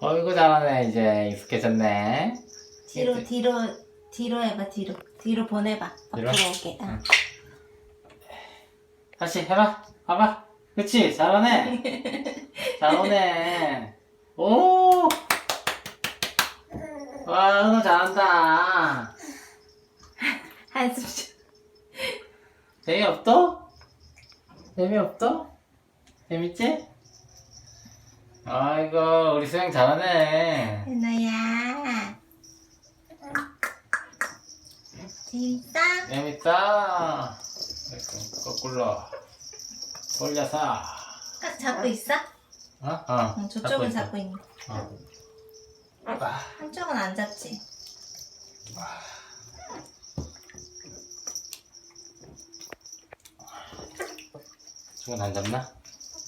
어이구 잘하네 이제. 익숙해졌네. 뒤로. 뒤로 뒤로 해봐 뒤로. 뒤로 보내봐. 뒤로? 앞으로 오게. 응. 다시 해봐. 봐봐. 그치? 잘하네. 잘 오네. 오! 와, 은호 잘한다. 한숨 쉬어. 재미없어? 재미없어? 재밌지? 아이고, 우리 수영 잘하네. 은호야 재밌어? 재밌다. 이렇게 거꾸로 돌려서. 꽉 잡고 있어? 어? 어. 응, 저쪽은 있어. 잡고 있는 어. 아, 한쪽은 안 잡지 저건 안 잡나?